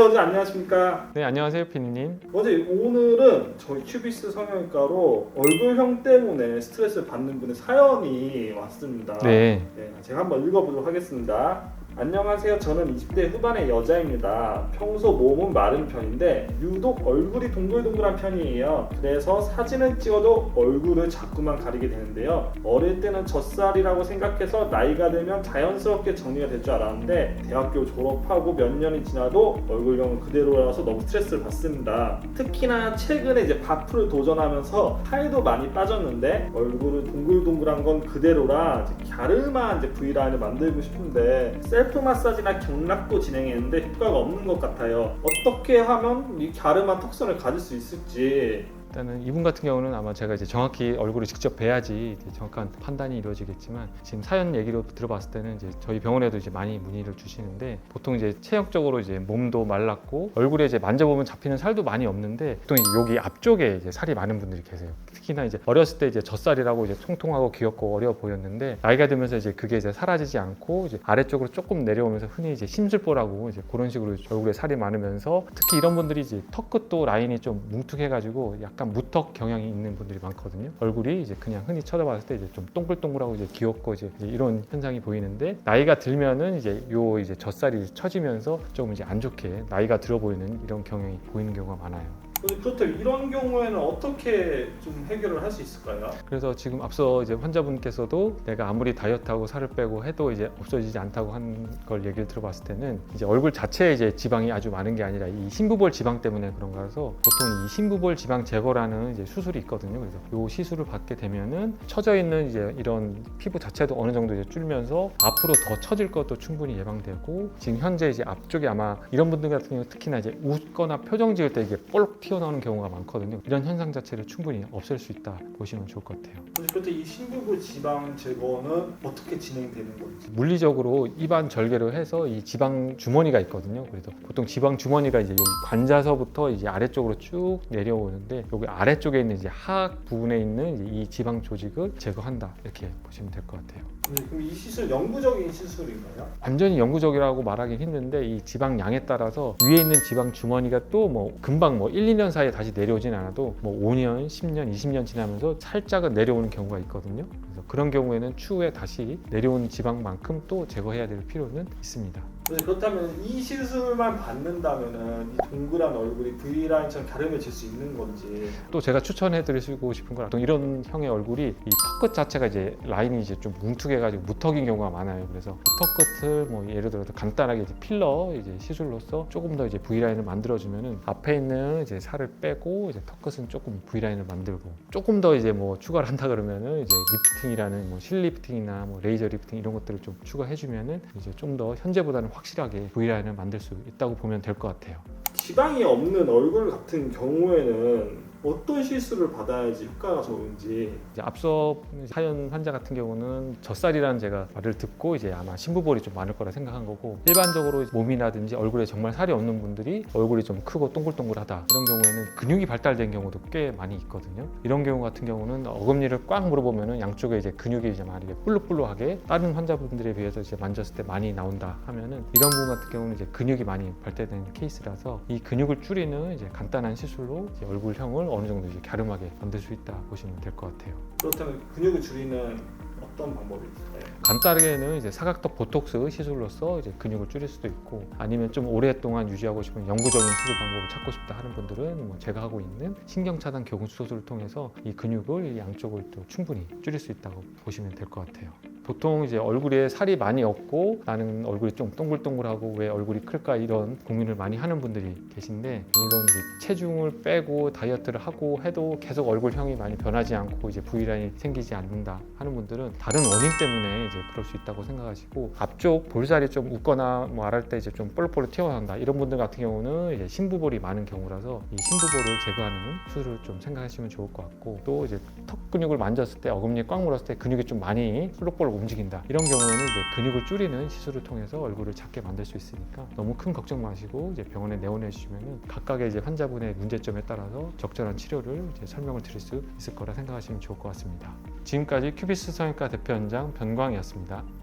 어제 안녕하십니까. 네, 안녕하세요, 피디님. 어제 오늘은 저희 큐비스 성형외과로 얼굴형 때문에 스트레스를 받는 분의 사연이 왔습니다. 네. 네, 제가 한번 읽어보도록 하겠습니다. 안녕하세요. 저는 20대 후반의 여자입니다. 평소 몸은 마른 편인데 유독 얼굴이 동글동글한 편이에요. 그래서 사진을 찍어도 얼굴을 자꾸만 가리게 되는데요. 어릴 때는 젖살이라고 생각해서 나이가 들면 자연스럽게 정리가 될 줄 알았는데 대학교 졸업하고 몇 년이 지나도 얼굴형은 그대로라서 너무 스트레스를 받습니다. 특히나 최근에 이제 바프를 도전하면서 살도 많이 빠졌는데 얼굴은 동글동글한 건 그대로라 이제 갸름한 이제 V라인을 만들고 싶은데 셀프 마사지나 경락도 진행했는데 효과가 없는 것 같아요. 어떻게 하면 이 갸름한 턱선을 가질 수 있을지 일단은 이분 같은 경우는 아마 제가 이제 정확히 얼굴을 직접 뵈야지 정확한 판단이 이루어지겠지만 지금 사연 얘기로 들어봤을 때는 이제 저희 병원에도 이제 많이 문의를 주시는데 보통 이제 체형적으로 이제 몸도 말랐고 얼굴에 이제 만져보면 잡히는 살도 많이 없는데 보통 여기 앞쪽에 이제 살이 많은 분들이 계세요. 특히나 이제 어렸을 때 이제 젖살이라고 이제 통통하고 귀엽고 어려 보였는데 나이가 들면서 이제 그게 이제 사라지지 않고 이제 아래쪽으로 조금 내려오면서 흔히 이제 심술보라고 이제 그런 식으로 얼굴에 살이 많으면서 특히 이런 분들이 이제 턱 끝도 라인이 좀 뭉툭해가지고 약간 무턱 경향이 있는 분들이 많거든요. 얼굴이 이제 그냥 흔히 쳐다봤을 때 이제 좀 동글동글하고 이제 귀엽고 이제 이런 현상이 보이는데 나이가 들면은 이제 요 이제 젖살이 처지면서 조금 이제 안 좋게 나이가 들어 보이는 이런 경향이 보이는 경우가 많아요. 그렇다면 이런 경우에는 어떻게 좀 해결을 할 수 있을까요? 그래서 지금 앞서 이제 환자분께서도 내가 아무리 다이어트하고 살을 빼고 해도 이제 없어지지 않다고 한 걸 얘기를 들어봤을 때는 이제 얼굴 자체에 이제 지방이 아주 많은 게 아니라 이 심부볼 지방 때문에 그런 거라서 보통 이 심부볼 지방 제거라는 이제 수술이 있거든요. 그래서 이 시술을 받게 되면은 처져 있는 이제 이런 피부 자체도 어느 정도 이제 줄면서 앞으로 더 처질 것도 충분히 예방되고 지금 현재 이제 앞쪽에 아마 이런 분들 같은 경우 특히나 이제 웃거나 표정 지을 때 이게 볼록 튀어나오는 경우가 많거든요. 이런 현상 자체를 충분히 없앨 수 있다 보시면 좋을 것 같아요. 그런데 이 신부부 지방 제거는 어떻게 진행되는 건지 물리적으로 입안 절개로 해서 이 지방 주머니가 있거든요. 그래서 보통 지방 주머니가 이제 여기 관자서부터 이제 아래쪽으로 쭉 내려오는데 여기 아래쪽에 있는 이제 하악 부분에 있는 이 지방 조직을 제거한다 이렇게 보시면 될 것 같아요. 네, 그럼 이 시술 영구적인 시술인가요? 완전히 영구적이라고 말하기 힘든데 이 지방 양에 따라서 위에 있는 지방 주머니가 또 뭐 금방 뭐 1, 2년 사이에 다시 내려오진 않아도 뭐 5년, 10년, 20년 지나면서 살짝은 내려오는 경우가 있거든요. 그래서 그런 경우에는 추후에 다시 내려온 지방만큼 또 제거해야 될 필요는 있습니다. 네, 그렇다면 이 시술만 받는다면은 이 동그란 얼굴이 V라인처럼 갸름해질 수 있는 건지 또 제가 추천해 드리고 싶은 건 보통 이런 형의 얼굴이 이 턱끝 자체가 이제 라인이 이제 좀 뭉툭해가지고 무턱인 경우가 많아요. 그래서 이 턱끝을 뭐 예를 들어서 간단하게 이제 필러 이제 시술로서 조금 더 이제 V 라인을 만들어주면은 앞에 있는 이제 살을 빼고 이제 턱끝은 조금 V 라인을 만들고 조금 더 이제 뭐 추가를 한다 그러면은 이제 리프팅이라는 뭐 실리프팅이나 뭐 레이저 리프팅 이런 것들을 좀 추가해주면은 이제 좀 더 현재보다는 확실하게 V 라인을 만들 수 있다고 보면 될 것 같아요. 지방이 없는 얼굴 같은 경우에는 어떤 시술을 받아야지 효과가 좋은지 이제 앞서 사연 환자 같은 경우는 젖살이라는 제가 말을 듣고 이제 아마 심부볼이 좀 많을 거라 생각한 거고 일반적으로 몸이라든지 얼굴에 정말 살이 없는 분들이 얼굴이 좀 크고 동글동글하다 이런 경우에는 근육이 발달된 경우도 꽤 많이 있거든요. 이런 경우 같은 경우는 어금니를 꽉 물어보면은 양쪽에 이제 근육이 이제 많이 볼록볼록하게 다른 환자분들에 비해서 이제 만졌을 때 많이 나온다 하면은 이런 부분 같은 경우는 이제 근육이 많이 발달된 케이스라서 이 근육을 줄이는 이제 간단한 시술로 이제 얼굴형을 어느 정도 이제 갸름하게 만들 수 있다 보시면 될 것 같아요. 그렇다면 근육을 줄이는 어떤 방법이 있을까요? 간단하게는 이제 사각턱 보톡스 시술로서 이제 근육을 줄일 수도 있고 아니면 좀 오랫동안 유지하고 싶은 영구적인 시술 방법을 찾고 싶다 하는 분들은 뭐 제가 하고 있는 신경차단 교근 수술을 통해서 이 근육을 이 양쪽을 또 충분히 줄일 수 있다고 보시면 될 것 같아요. 보통 이제 얼굴에 살이 많이 없고 나는 얼굴이 좀 동글동글하고 왜 얼굴이 클까 이런 고민을 많이 하는 분들이 계신데 물론 이제 체중을 빼고 다이어트를 하고 해도 계속 얼굴형이 많이 변하지 않고 이제 V라인이 생기지 않는다 하는 분들은 다른 원인 때문에 이제 그럴 수 있다고 생각하시고 앞쪽 볼살이 좀 웃거나 뭐 알할 때 이제 좀 볼록볼록 튀어나온다 이런 분들 같은 경우는 이제 심부볼이 많은 경우라서 이 심부볼을 제거하는 수술을 좀 생각하시면 좋을 것 같고 또 이제 턱 근육을 만졌을 때 어금니에 꽉 물었을 때 근육이 좀 많이 볼록 볼록 움직인다 이런 경우에는 이제 근육을 줄이는 시술을 통해서 얼굴을 작게 만들 수 있으니까 너무 큰 걱정 마시고 이제 병원에 내원해 주시면은 각각의 이제 환자분의 문제점에 따라서 적절한 치료를 이제 설명을 드릴 수 있을 거라 생각하시면 좋을 것 같습니다. 지금까지 큐비스 성형과 대표 원장 변광이었습니다.